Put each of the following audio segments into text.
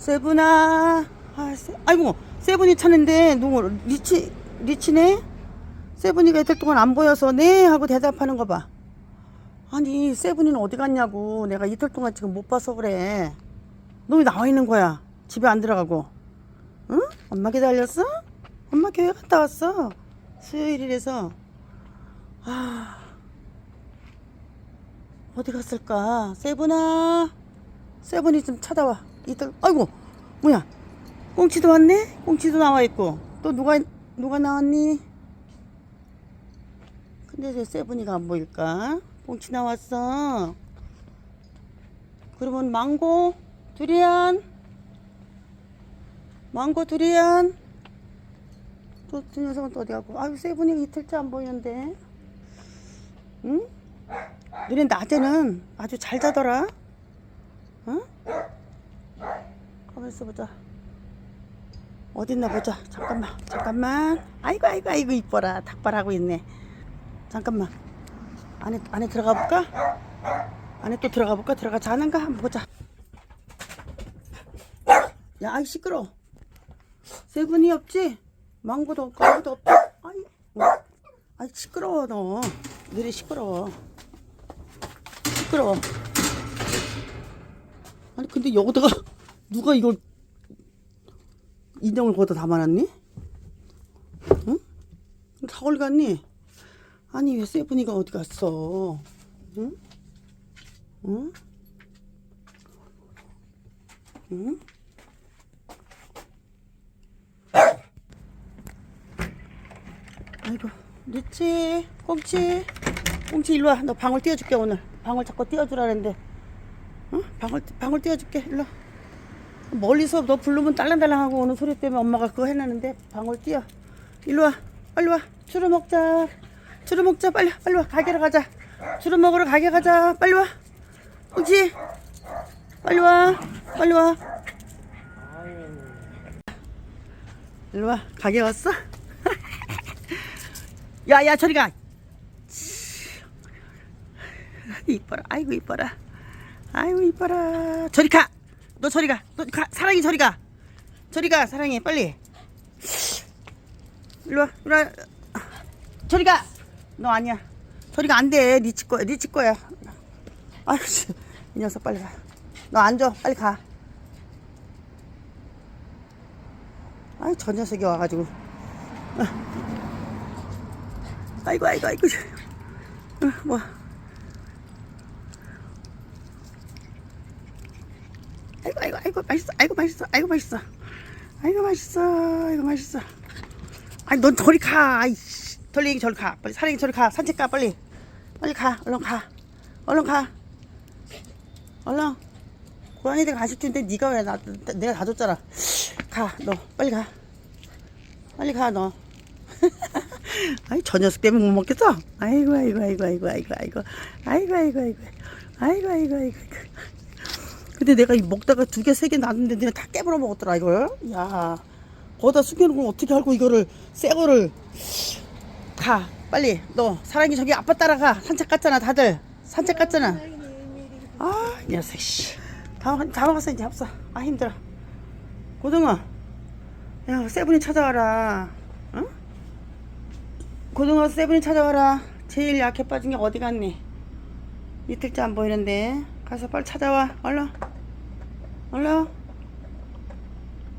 세븐아. 아, 세, 아이고, 세븐이 찾는데, 누구, 리치, 리치네? 세븐이가 이틀 동안 안 보여서, 네? 하고 대답하는 거 봐. 아니, 세븐이는 어디 갔냐고. 내가 이틀 동안 지금 못 봐서 그래. 너왜 나와 있는 거야? 집에 안 들어가고. 응? 엄마 기다렸어? 엄마 교회 갔다 왔어. 수요일이라서. 아, 어디 갔을까? 세븐아. 세븐이 좀 찾아와. 이들, 아이고, 뭐야? 꽁치도 왔네? 꽁치도 나와 있고. 또 누가, 누가 나왔니? 근데 왜 세븐이가 안 보일까? 꽁치 나왔어. 그러면 망고, 두리안, 망고, 두리안. 또, 그 녀석은 또 어디 가고. 아유, 세븐이가 이틀째 안 보이는데. 응? 너네 낮에는 아주 잘 자더라. 응? 있어 보자. 어딨나 보자. 잠깐만, 잠깐만. 아이고, 아이고, 아이고, 이뻐라. 닭발하고 있네. 잠깐만. 안에, 안에 들어가 볼까? 안에 또 들어가 볼까? 들어가 자는가? 한번 보자. 야, 아이, 시끄러. 세 분이 없지? 망고도 없고, 아무도 없지? 아이, 어. 아이, 시끄러워, 너. 너네 시끄러워. 시끄러워. 아니, 근데 여기다가 누가 이걸 인형을 거기다 담아놨니? 응? 다 어디 갔니? 아니, 왜 세븐이가 어디 갔어? 응? 응? 응? 아이고, 늦지? 꽁치? 꽁치 일로 와. 너 방울 띄워줄게, 오늘. 방울 자꾸 띄워주라는데. 응? 방울, 방울 띄워줄게, 일로 와. 멀리서 너 부르면 딸랑딸랑하고 오는 소리 때문에 엄마가 그거 해놨는데 방울 띄워. 일로 와. 빨리 와. 주로 먹자. 주로 먹자. 빨리, 빨리 와. 가게로 가자. 주로 먹으러 가게 가자. 빨리 와. 꽁치. 빨리 와. 빨리 와. 일로 와. 가게 왔어? 야, 야, 저리 가. 이뻐라. 아이고, 이뻐라. 아이고, 이뻐라. 저리 가. 너 저리 가. 너 가. 사랑이 저리 가. 저리 가. 사랑이 빨리. 일로 와. 일로 와. 저리 가. 너 아니야. 저리 가. 안 돼. 니치 거야. 니치 거야. 아이고, 씨. 이 녀석 빨리 가. 너 앉아. 빨리 가. 아이, 저 녀석이 와가지고. 아이고, 아이고, 아이고. 어, 뭐. 아이고, 맛있어. 아이고, 맛있어. 아이고, 맛있어. 아이고, 맛있어. 아이고, 맛있어. 아니, 넌 저리 가. 아이씨. 돌리기 저리 가. 빨리 사랑이 저리 가. 산책 가, 빨리. 빨리 가. 얼른 가. 얼른 가. 얼른. 고양이들 가실 텐데 네가 왜 나, 내가 다 줬잖아. 가, 너. 빨리 가. 빨리 가, 너. 아이, 저 녀석 때문에 못 먹겠어? 아이고, 아이고, 아이고, 아이고, 아이고, 아이고. 아이고, 아이고, 아이고. 아이고, 아이고, 아이고, 아이고. 근데 내가 이 먹다가 두 개, 세개 놨는데 니네 다 깨물어 먹었더라, 이걸. 야, 거기다 숨겨놓고 어떻게 알고 이거를, 새 거를. 가, 빨리. 너, 사랑이 저기 아빠 따라가. 산책 갔잖아, 다들. 산책 갔잖아. 아, 이 녀석, 씨. 다, 먹- 다 먹었어, 이제 없어. 아, 힘들어. 고등어. 야, 세븐이 찾아와라. 응? 고등어 세븐이 찾아와라. 제일 약해 빠진 게 어디 갔니? 이틀째 안 보이는데. 가서 빨리 찾아와. 얼른. 얼른.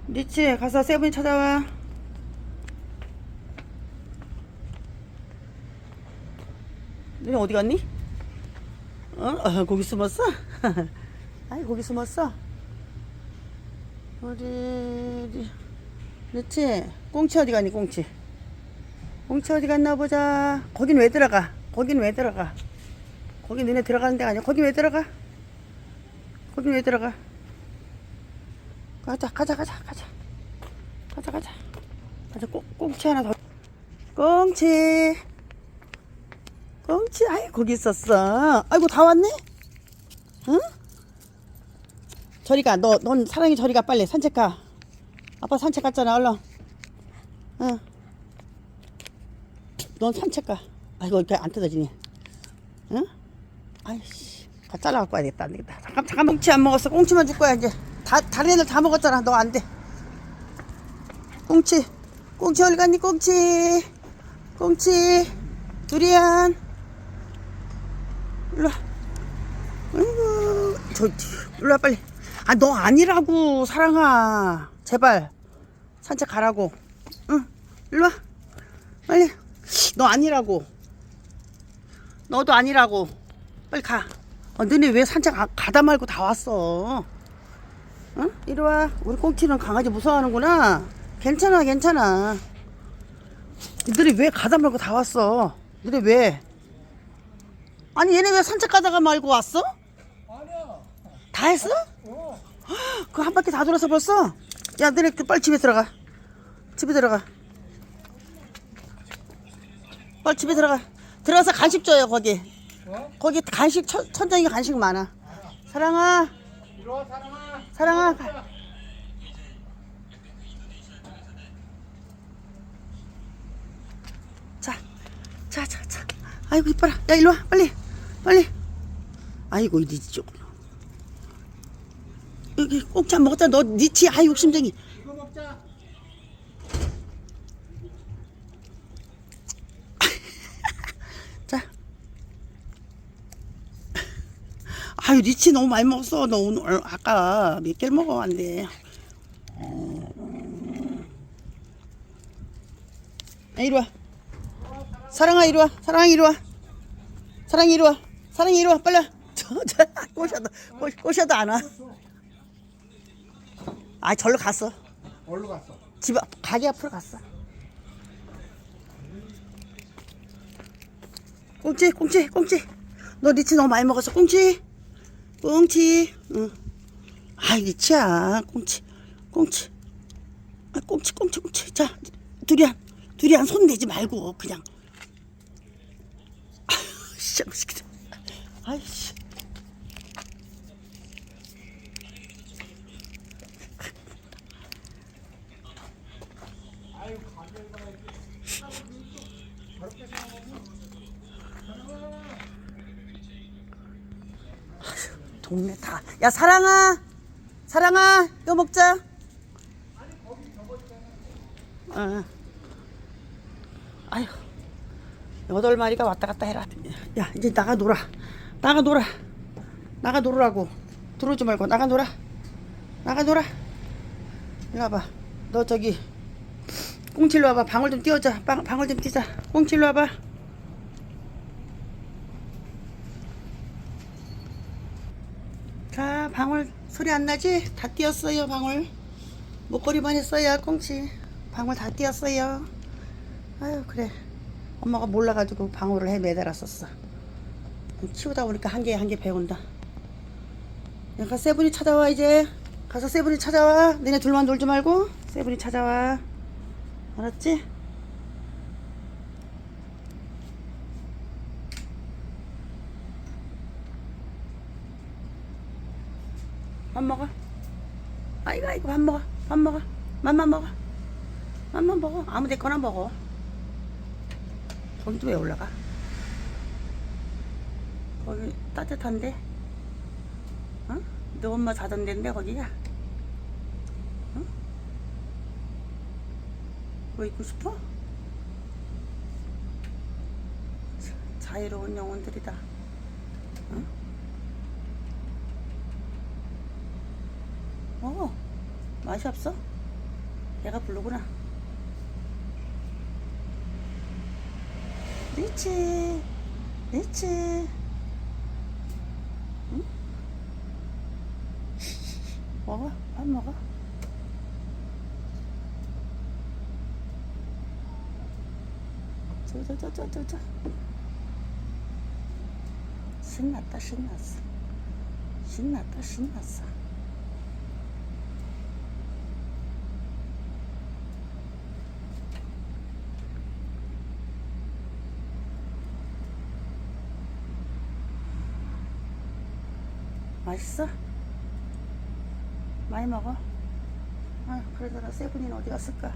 리치, 가서 세븐이 찾아와. 너네 어디 갔니? 어? 어 거기 숨었어? 아이, 거기 숨었어? 어디, 어디. 그렇지. 꽁치 어디 갔니, 꽁치? 꽁치 어디 갔나 보자. 거긴 왜 들어가? 거긴 왜 들어가? 거기 너네 들어가는 데가 아니야. 거긴 왜 들어가? 거긴 왜 들어가? 가자, 가자, 가자, 가자. 가자, 가자. 가자, 꽁, 꽁치 하나 더. 꽁치. 꽁치, 아이, 거기 있었어. 아이고, 다 왔네? 응? 저리 가. 너, 넌 사랑이 저리 가. 빨리 산책 가. 아빠 산책 갔잖아. 얼른. 응. 넌 산책 가. 아이고, 이렇게 안 뜯어지네. 응? 아이씨. 다 잘라갖고 와야겠다. 안 되겠다. 잠깐, 잠깐, 꽁치 안 먹었어. 꽁치만 줄 거야, 이제. 다다 다른 애들 다 먹었잖아. 너 안 돼. 꽁치, 꽁치 어디 갔니? 꽁치, 꽁치, 두리안. 일로 와. 아이고, 저 일로 와 빨리. 아 너 아니라고 사랑아. 제발 산책 가라고. 응, 일로 와. 빨리. 너 아니라고. 너도 아니라고. 빨리 가. 어, 너네 왜 산책 가, 가다 말고 다 왔어? 응? 이리 와. 우리 꽁치는 강아지 무서워하는구나. 괜찮아, 괜찮아. 너네 왜 가다 말고 다 왔어? 너네 왜? 아니, 얘네 왜 산책 가다가 말고 왔어? 아니야. 다 했어? 어. 그 한 바퀴 다 돌아서 벌써? 야, 너네 그 빨리 집에 들어가. 집에 들어가. 빨리 집에 들어가. 들어가서 간식 줘요, 거기. 어? 거기 간식, 천, 천장에 간식 많아. 사랑아, 이리 와 사랑아. 사랑아. 가. 자, 자, 자, 자. 아이고, 이뻐라. 야, 일로 와. 빨리. 빨리. 아이고, 이 니치 쪽. 여기 꼭지 안 먹었다. 너 니치. 아이, 욕심쟁이. 이거 먹자. 자. 아유, 리치 너무 많이 먹었어. 너 오늘, 아까 몇 개를 먹어, 안 돼. 야, 이리 와. 사랑아, 이리 와. 사랑아, 이리 와. 사랑이 이리 와. 사랑이 이리 와. 빨리 와. 꼬셔도, 꼬, 꼬셔도 안 와. 아, 절로 갔어. 어디로 갔어? 집 앞, 가게 앞으로 갔어. 꽁치, 꽁치, 꽁치. 너 리치 너무 많이 먹었어, 꽁치. 꽁치. 응. 아, 리치야, 꽁치, 꽁치. 아, 꽁치, 꽁치, 꽁치. 자, 두리안, 두리안 손 대지 말고 그냥. 아유, 씨, 맛있겠다. 아이씨. 아유 가게가 저렇게 생각하면 동네 다. 야 사랑아, 사랑아, 이거 먹자. 어. 아휴, 여덟 마리가 왔다 갔다 해라. 야 이제 나가 놀아, 나가 놀아, 나가 놀으라고. 들어오지 말고 나가 놀아, 나가 놀아. 이리 와봐. 너 저기 꽁칠로 와봐. 방울 좀 띄워자. 방, 방울 좀 띄자. 꽁칠로 와봐. 자, 방울 소리 안 나지? 다 띄었어요, 방울. 목걸이만 했어요, 꽁치. 방울 다 띄었어요. 아유, 그래. 엄마가 몰라가지고 방울을 해 매달았었어. 키우다 보니까 한 개 한 개 배운다. 그러니까 세븐이 찾아와 이제. 가서 세븐이 찾아와. 너네 둘만 놀지 말고 세븐이 찾아와. 알았지? 밥 먹어. 아이고 아이고 밥 먹어. 밥 먹어. 맘만 먹어. 맘만 먹어. 아무 데거나 먹어. 거기도 왜 올라가? 거기 따뜻한데? 어? 너 엄마 자던 데인데 거기가? 어? 뭐 있고 싶어? 자- 자유로운 영혼들이다. 어? 어, 맛이 없어? 얘가 부르구나. 리치, 리치. 응? 먹어, 밥 먹어. 저, 저, 저, 저, 저, 저. 신났다, 신났어. 신났다, 신났어. 맛있어? 많이 먹어? 아, 그러다가 세븐이는 어디 갔을까?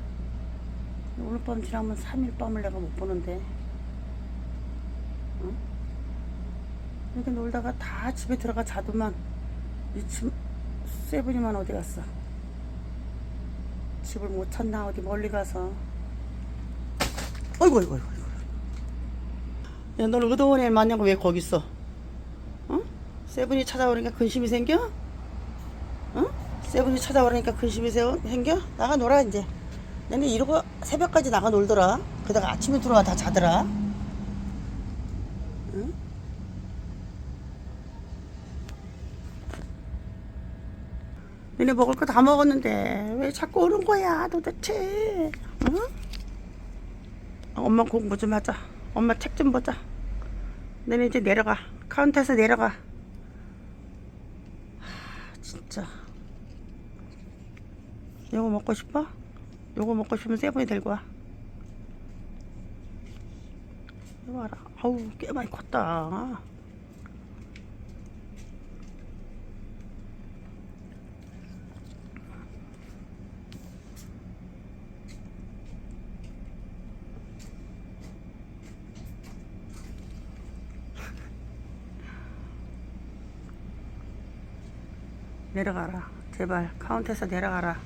오늘 밤 지나면 3일 밤을 내가 못 보는데. 응? 이렇게 놀다가 다 집에 들어가 자더만. 이 집, 세븐이만 어디 갔어? 집을 못 찾나 어디 멀리 가서 어이구 어이구 어이구 야너 의도원에 만나고 왜 거기 있어? 어? 세븐이 찾아오니까 근심이 생겨? 어? 세븐이 찾아오니까 근심이 세- 생겨? 나가 놀아 이제 내는 이러고 새벽까지 나가 놀더라 그러다가 아침에 들어와 다 자더라 응? 너네 먹을 거 다 먹었는데 왜 자꾸 오는 거야 도대체 응? 엄마 공부 좀 하자 엄마 책 좀 보자 너네 이제 내려가 카운터에서 내려가 하, 진짜. 요거 먹고 싶어? 요거 먹고 싶으면 세븐이 들고 와. 이거 봐라. 아우 꽤 많이 컸다 내려가라 제발 카운터에서 내려가라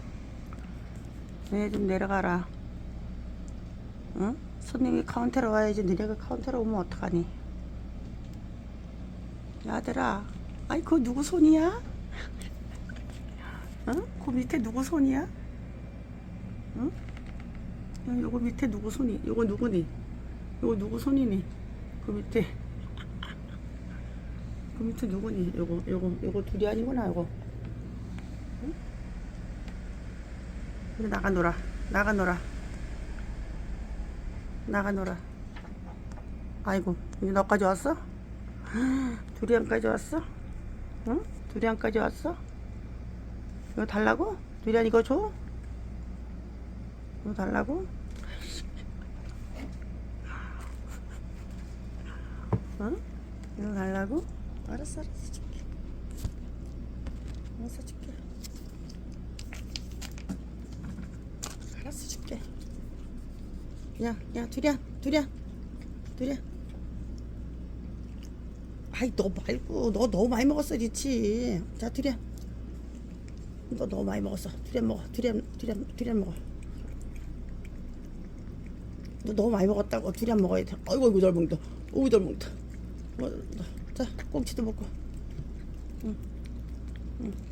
너네 좀 내려가라 응? 손님이 카운터로 와야지 너네가 카운터로 오면 어떡하니 야들아 아이 그거 누구 손이야? 응? 그 밑에 누구 손이야? 응? 야, 요거 밑에 누구 손이? 요거 누구니? 요거 누구 손이니? 그 밑에 그 밑에 누구니? 요거 요거 요거 둘이 아니구나 요거 그래 나가 놀아 나가 놀아 나가 놀아 아이고 이제 너까지 왔어? 두리안까지 왔어? 응? 두리안까지 왔어? 이거 달라고? 두리안 이거 줘? 이거 달라고? 응? 이거 달라고? 알았어 알았어 알았어 줄게 야, 야, 두리안, 두리안, 두리안. 아이, 너 말고, 너 너무 많이 먹었어, 리치. 자, 두리안. 너 너무 많이 먹었어. 두리안 먹어, 두리안, 두리안, 두리안 먹어. 너 너무 많이 먹었다고. 두리안 먹어야 돼. 아이고, 아이고, 잘 먹는다. 어우, 잘 먹는다. 어, 자, 꽁치도 먹고. 응, 응.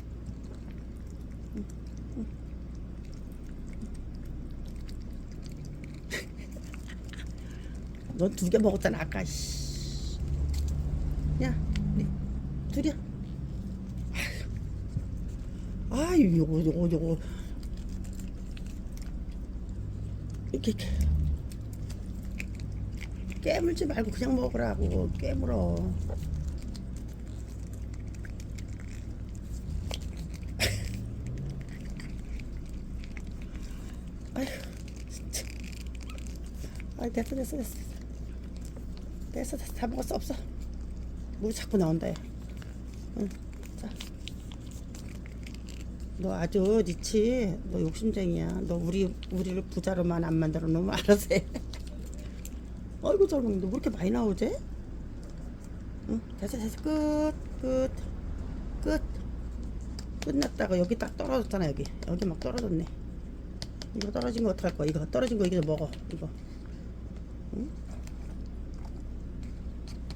넌 두 개 먹었잖아 아까. 씨. 야 네, 둘이야. 아유 요거 요거 요거. 이렇게 이렇게. 깨물지 말고 그냥 먹으라고. 깨물어. 아휴 아 됐어 됐어 됐어 됐어 다 먹었어 없어. 물 자꾸 나온다 응. 자. 너 아주 니치 너 욕심쟁이야. 너 우리 우리를 부자로만 안 만들어 놓으면 알아서 해. 아이고 잘 먹는데 왜 이렇게 많이 나오지? 응 됐어 됐어. 끝끝 끝. 끝났다가 여기 딱 떨어졌잖아 여기. 여기 막 떨어졌네. 이거 떨어진 거 어떡할 거야? 이거 떨어진 거 이거 먹어 이거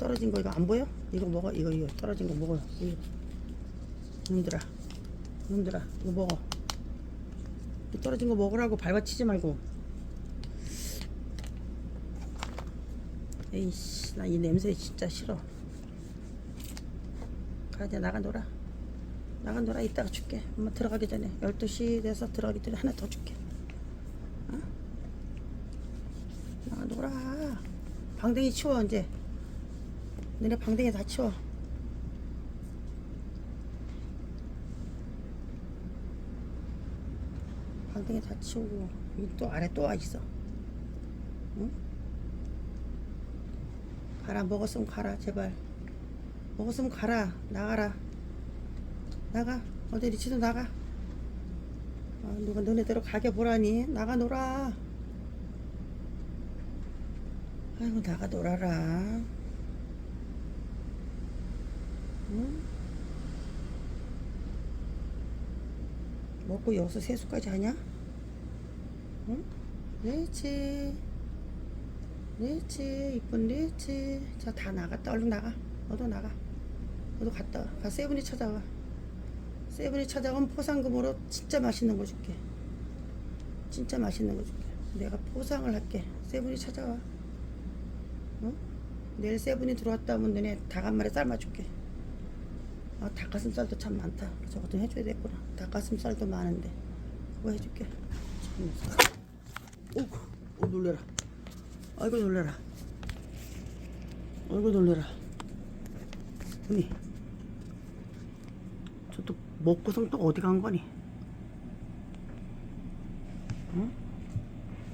떨어진 거 이거 안 보여? 이거 먹어. 이거 이거 떨어진 거 먹어 이거. 놈들아. 놈들아. 이거 먹어. 이 떨어진 거 먹으라고 밟아치지 말고. 에이씨 나 이 냄새 진짜 싫어. 가 이제 나가 놀아. 나가 놀아. 이따가 줄게. 엄마 들어가기 전에. 12시 돼서 들어가기 전에 하나 더 줄게. 어? 나가 놀아. 방댕이 치워 이제 너네 방댕이 다 치워. 방댕이 다 치우고 여기 또 아래 또와 있어. 응? 가라 먹었으면 가라 제발. 먹었으면 가라 나가라. 나가. 어디 리치도 나가. 아, 누가 너네대로 가게 보라니. 나가 놀아. 아이고 나가 놀아라 응? 먹고 여기서 세수까지 하냐? 응? 그렇지. 그렇지. 이쁜 그렇지. 자, 다 나갔다. 얼른 나가. 너도 나가. 너도 갔다 와. 가 세븐이 찾아와. 세븐이 찾아오면 포상금으로 진짜 맛있는 거 줄게. 진짜 맛있는 거 줄게. 내가 포상을 할게. 세븐이 찾아와. 어? 내일 세븐이 들어왔다 하면 너네 닭 한 마리 삶아줄게. 아, 닭가슴살도 참 많다. 저것도 해줘야 되겠구나. 닭가슴살도 많은데. 그거 해줄게. 참. 오, 오, 놀래라. 아이고, 놀래라. 아이고, 놀래라. 언니. 저 또 먹고선 또 어디 간 거니? 응?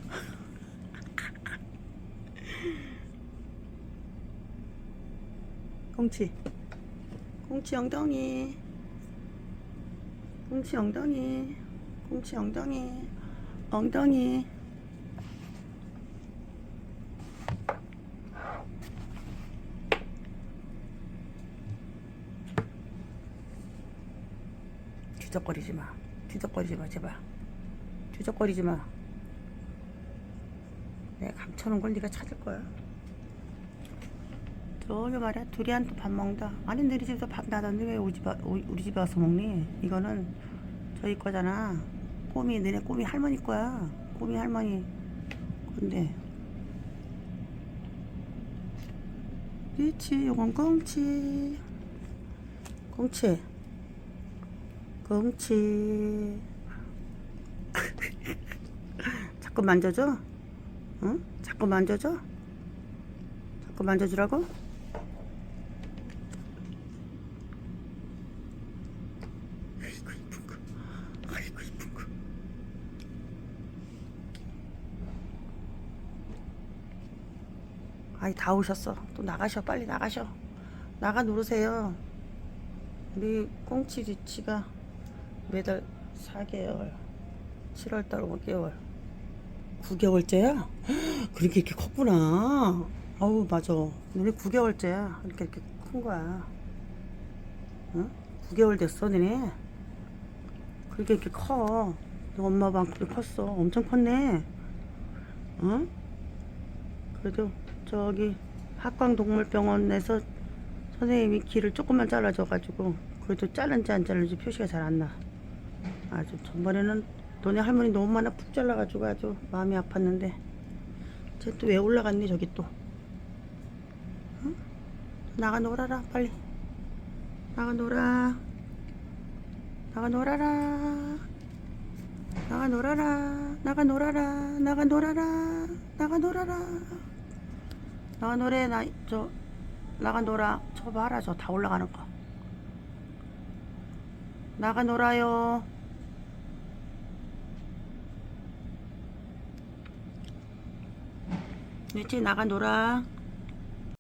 꽁치. 꽁치 엉덩이. 꽁치 엉덩이. 꽁치 엉덩이. 엉덩이. 뒤적거리지 마. 뒤적거리지 마, 제발. 뒤적거리지 마. 내가 감춰놓은 걸 네가 찾을 거야. 저기 말이야 두리안도 밥 먹는다. 아니 너희 집에서 밥 나던데 왜 우리, 집, 와- 우리 집에 와서 먹니? 이거는 저희 거잖아. 꼬미 너네 꼬미 할머니 거야. 꼬미 할머니. 근데. 그렇지 요건 꽁치. 꽁치. 꽁치. 자꾸 만져줘? 응? 자꾸 만져줘? 자꾸 만져주라고 이쁜 거 아이고 이쁜 거 아이 다 오셨어. 또 나가셔. 빨리 나가셔. 나가 누르세요. 우리 꽁치 리치가 매달 4개월 7월달 5개월 9개월째야? 그렇게 이렇게 컸구나. 아우 맞아. 너네 9개월째야. 이렇게 이렇게 큰 거야. 응? 9개월 됐어 너네? 그렇게 이렇게 커. 너 엄마만큼 컸어. 엄청 컸네. 응? 그래도 저기 학광동물병원에서 선생님이 길을 조금만 잘라줘가지고 그래도 자른지 안 자른지 표시가 잘 안 나. 아주 전번에는 너네 할머니 너무 많아 푹 잘라가지고 아주 마음이 아팠는데 쟤 또 왜 올라갔니 저기 또? 응? 나가 놀아라 빨리. 나가 놀아. 나가 놀아라. 나가 놀아라. 나가 놀아라. 나가 놀아라. 나가 놀아라. 나가 노래 나 저 나가 놀아 저 봐라 저 다 올라가는 거. 나가 놀아요. 이제 나가 놀아